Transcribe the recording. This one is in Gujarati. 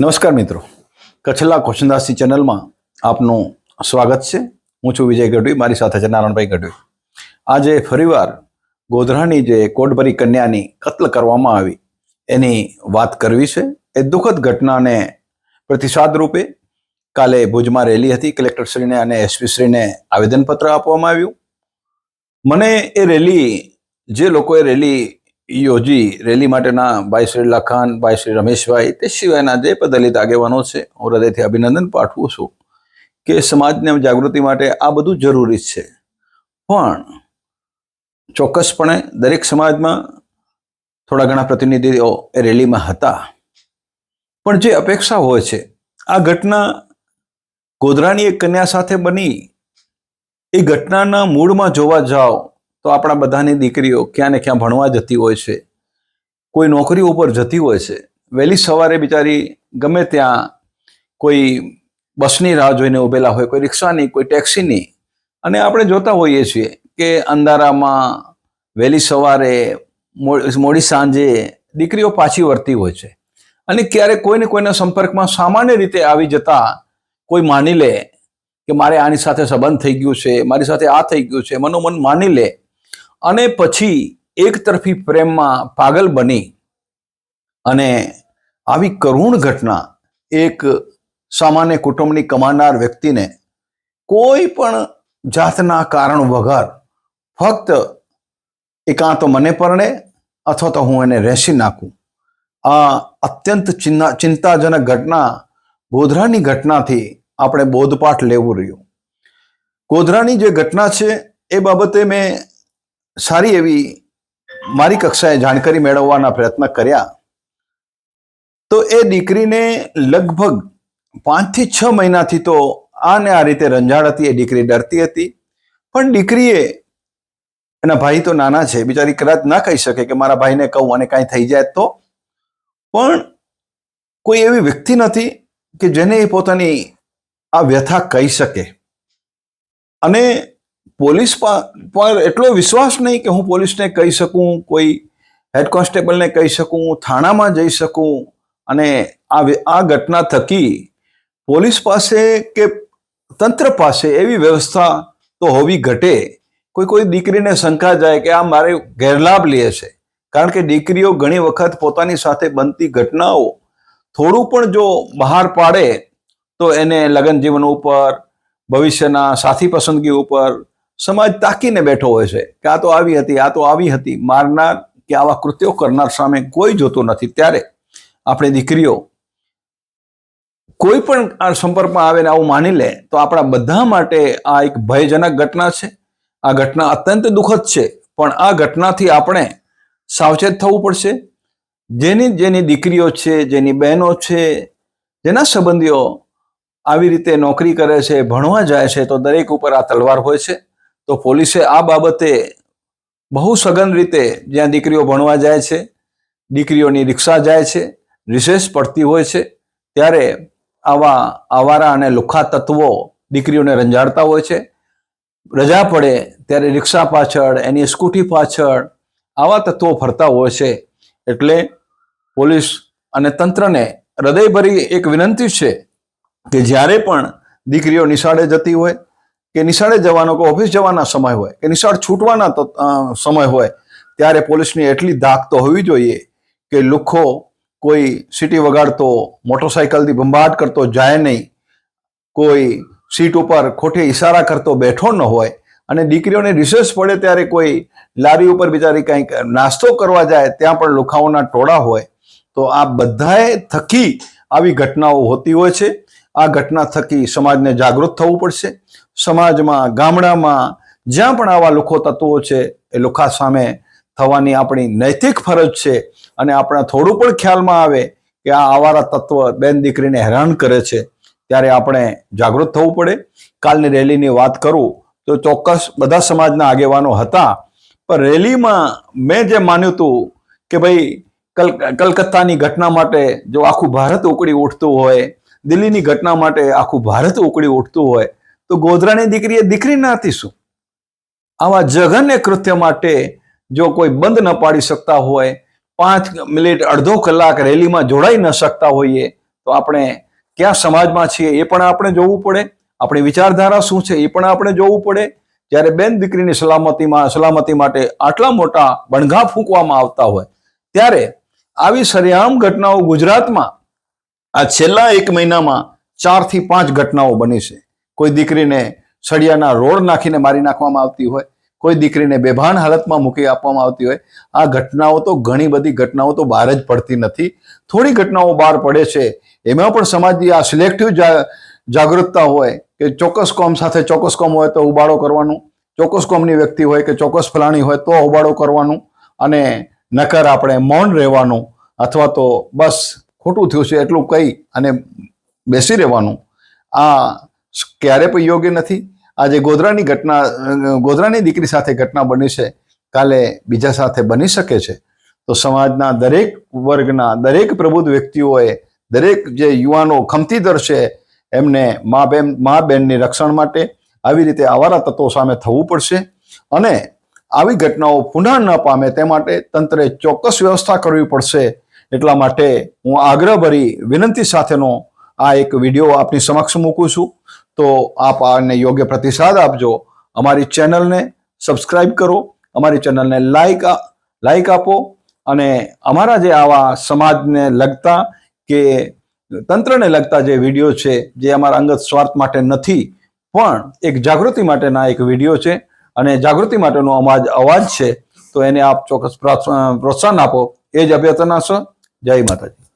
નમસ્કાર મિત્રો. કચ્છલા કોશનદાસની ચેનલમાં આપનું સ્વાગત છે. હું છું વિજય ગઢવી, મારી સાથે છે નારાયણભાઈ ગઢવી. આજે ફરીવાર ગોધરાની જે કોટભરી કન્યાની કત્લ કરવામાં આવી, એની વાત કરવી છે. એ દુઃખદ ઘટનાને પ્રતિસાદ રૂપે કાલે ભુજમાં રેલી હતી. કલેક્ટરશ્રીને અને એસપીશ્રીને આવેદનપત્ર આપવામાં આવ્યું. મને એ રેલી, જે લોકોએ રેલી યોજી રેલી માટેના ભાઈ શ્રી લખાન ભાઈ શ્રી રમેશભાઈ, તે સિવાયના જે દલિત આગેવાનો છે, હું હૃદયથી અભિનંદન પાઠવું છું કે સમાજને જાગૃતિ માટે આ બધું જરૂરી છે. પણ ચોક્કસપણે દરેક સમાજમાં થોડા ઘણા પ્રતિનિધિઓ એ રેલીમાં હતા. પણ જે અપેક્ષા હોય છે, આ ઘટના ગોધરાની એક કન્યા સાથે બની. એ ઘટનાના મૂળમાં જોવા જાઓ તો આપણા બધાની દીકરીઓ ક્યાં ને ક્યાં ભણવા જતી હોય છે, કોઈ નોકરી ઉપર જતી હોય છે, વહેલી સવારે બિચારી ગમે ત્યાં કોઈ બસની રાહ જોઈને ઊભેલા હોય, કોઈ રિક્ષાની, કોઈ ટેક્સીની, અને આપણે જોતા હોઈએ છીએ કે અંધારામાં વહેલી સવારે મોડી સાંજે દીકરીઓ પાછી વળતી હોય છે. અને ક્યારેક કોઈને કોઈના સંપર્કમાં સામાન્ય રીતે આવી જતા કોઈ માની લે કે મારે આની સાથે સંબંધ થઈ ગયું છે, મારી સાથે આ થઈ ગયું છે, મનોમન માની લે અને પછી એક તરફી પ્રેમમાં પાગલ બની અને આવી કરુણ ઘટના એક સામાન્ય કુટુંબની કમાનાર વ્યક્તિને કોઈ પણ જાતના કારણ વગર ફક્ત એ કાં તો મને પરણે અથવા તો હું એને રહેસી નાખું. આ અત્યંત ચિંતા ચિંતાજનક ઘટના, ગોધરાની ઘટનાથી આપણે બોધપાઠ લેવું રહ્યું. ગોધરાની જે ઘટના છે એ બાબતે મેં સારી એવી મારી કક્ષાએ જાણકારી મેળવવાના પ્રયત્ન કર્યા, તો એ દીકરીને લગભગ પાંચથી છ મહિનાથી તો આને આ રીતે રંજાડ હતી, એ દીકરી ડરતી હતી. પણ દીકરીએ, એના ભાઈ તો નાના છે, બિચારી કદાચ ના કહી શકે કે મારા ભાઈને કહું અને કાંઈ થઈ જાય તો. પણ કોઈ એવી વ્યક્તિ નથી કે જેને એ પોતાની આ વ્યથા કહી શકે. અને પોલીસ પર એટલો વિશ્વાસ નહીં કે હું પોલીસને કહી શકું, કોઈ હેડ કોન્સ્ટેબલને કહી શકું, થાણામાં જઈ શકું અને આ આ ઘટના થકી પોલીસ પાસે કે તંત્ર પાસે એવી વ્યવસ્થા તો હોવી ઘટે. કોઈ કોઈ દીકરીને શંકા જાય કે આ મારે ગેરલાભ લે છે. કારણ કે દીકરીઓ ઘણી વખત પોતાની સાથે બનતી ઘટનાઓ થોડું પણ જો બહાર પાડે તો એને લગ્ન જીવન ઉપર, ભવિષ્યના સાથી પસંદગી ઉપર સમાજ તાકીને બેઠો હોય છે કે આ તો આવી હતી, આ તો આવી હતી. મારનાર કે આવા કૃત્યો કરનાર સામે કોઈ જોતું નથી. ત્યારે આપણે દીકરીઓ કોઈ પણ આ સંપર્કમાં આવે ને આવું માની લે, તો આપણા બધા માટે આ એક ભયજનક ઘટના છે. આ ઘટના અત્યંત દુઃખદ છે. પણ આ ઘટનાથી આપણે સાવચેત થવું પડશે. જેની જેની દીકરીઓ છે, જેની બહેનો છે, જેના સંબંધીઓ આવી રીતે નોકરી કરે છે, ભણવા જાય છે, તો દરેક ઉપર આ તલવાર હોય છે. તો પોલીસે આ બાબતે બહુ સઘન રીતે જ્યાં દીકરીઓ ભણવા જાય છે, દીકરીઓની રિક્ષા જાય છે, રિસેસ પડતી હોય છે, ત્યારે આવા આવારા અને લુખા તત્વો દીકરીઓને રંજાડતા હોય છે. રજા પડે ત્યારે રિક્ષા પાછળ, એની સ્કૂટી પાછળ આવા તત્વો ફરતા હોય છે. એટલે પોલીસ અને તંત્રને હૃદયભરી એક વિનંતી છે કે જ્યારે પણ દીકરીઓ નિશાળે જતી હોય કે નિશાળે જવાનો કે ઓફિસ જવાના સમય હોય, કે નિશાળ છૂટવાના સમય હોય, ત્યારે પોલીસની એટલી ધાક તો હોવી જોઈએ કે લુખ્ખો કોઈ સીટી વગાડતો, મોટરસાયકલથી બંબાટ કરતો જાય નહીં, કોઈ સીટ ઉપર ખોટે ઈશારા કરતો બેઠો ન હોય અને દીકરીઓને રિસેસ પડે ત્યારે કોઈ લારી ઉપર બિચારી કંઈક નાસ્તો કરવા જાય, ત્યાં પણ લુખાઓના ટોળા હોય, તો આ બધાએ થકી આવી ઘટનાઓ હોતી હોય છે. આ ઘટના થકી સમાજને જાગૃત થવું પડશે. સમાજમાં, ગામડામાં, જ્યાં પણ આવા લુખો તત્વો છે, એ લુખા સામે થવાની આપણી નૈતિક ફરજ છે અને આપણા થોડું પણ ખ્યાલમાં આવે કે આ આવારા તત્વ બેન દીકરીને હેરાન કરે છે, ત્યારે આપણે જાગૃત થવું પડે. કાલની રેલીની વાત કરું તો ચોક્કસ બધા સમાજના આગેવાનો હતા, પણ રેલીમાં મેં જે માન્યું હતું કે ભાઈ કલ, કલકત્તાની ઘટના માટે જો આખું ભારત ઉકળી ઉઠતું હોય, દિલ્હીની ઘટના માટે આખું ભારત ઉકળી ઉઠતું હોય તો ગોધરાની દીકરી એ દીકરી ના હતી શું આવા જઘન્ય કૃત્ય માટે જો કોઈ બંધ ન પાડી શકતા હોય, પાંચ મિનિટ, અડધો કલાક રેલીમાં જોડાઈ ન શકતા હોઈએ, તો આપણે ક્યાં સમાજમાં છીએ એ પણ આપણે જોવું પડે. આપણી વિચારધારા શું છે એ પણ આપણે જોવું પડે. જ્યારે બેન દીકરીની સલામતીમાં, સલામતી માટે આટલા મોટા બણઘા ફૂંકવામાં આવતા હોય, ત્યારે આવી સરેઆમ ઘટનાઓ ગુજરાતમાં આ છેલ્લા એક મહિનામાં ચારથી પાંચ ઘટનાઓ બની છે. કોઈ દીકરીને સળિયાના રોડ નાખીને મારી નાખવામાં આવતી હોય, કોઈ દીકરીને બેભાન હાલતમાં મૂકી આપવામાં આવતી હોય, આ ઘટનાઓ તો ઘણી બધી ઘટનાઓ તો બહાર જ પડતી નથી. થોડી ઘટનાઓ બહાર પડે છે. એમાં પણ સમાજની આ સિલેક્ટિવ જાગૃતતા હોય કે ચોક્કસ કોમ સાથે ચોક્કસ કોમ હોય તો ઉબાળો કરવાનું, ચોક્કસ કોમની વ્યક્તિ હોય કે ચોક્કસ ફલાણી હોય તો ઉબાળો કરવાનું અને નકર આપણે મૌન રહેવાનું અથવા તો બસ ખોટું થયું છે એટલું કહી અને બેસી રહેવાનું. આ ક્યારે પણ યોગ્ય નથી. આજે ગોધરાની ઘટના, ગોધરાની દીકરી સાથે ઘટના બની છે. કાલે બીજા સાથે બની શકે છે. તો સમાજના દરેક વર્ગના દરેક પ્રબુદ્ધ વ્યક્તિઓએ, દરેક જે યુવાનો ખમતીદર છે, એમને મા બેન, મા બેનની રક્ષણ માટે આવી રીતે આવારા તત્વો સામે થવું પડશે અને આવી ઘટનાઓ પુનઃ ન પામે તે માટે તંત્રે ચોક્કસ વ્યવસ્થા કરવી પડશે. એટલા માટે હું આગ્રહભરી વિનંતી સાથેનો આ એક વીડિયો આપની સમક્ષ મૂકું છું. તો આપ આને યોગ્ય પ્રતિસાદ આપજો. અમારી ચેનલને સબસ્ક્રાઈબ કરો. અમારી ચેનલને લાઈક લાઈક આપો. અને અમારા જે આવા સમાજને લગતા કે તંત્રને લગતા જે વીડિયો છે, જે અમારા અંગત સ્વાર્થ માટે નથી, પણ એક જાગૃતિ માટેના એક વીડિયો છે અને જાગૃતિ માટેનો અમાજ અવાજ છે, તો એને આપ ચોક્કસ પ્રોત્સાહન આપો. એ જ અભ્યર્થના છો. જય માતાજી.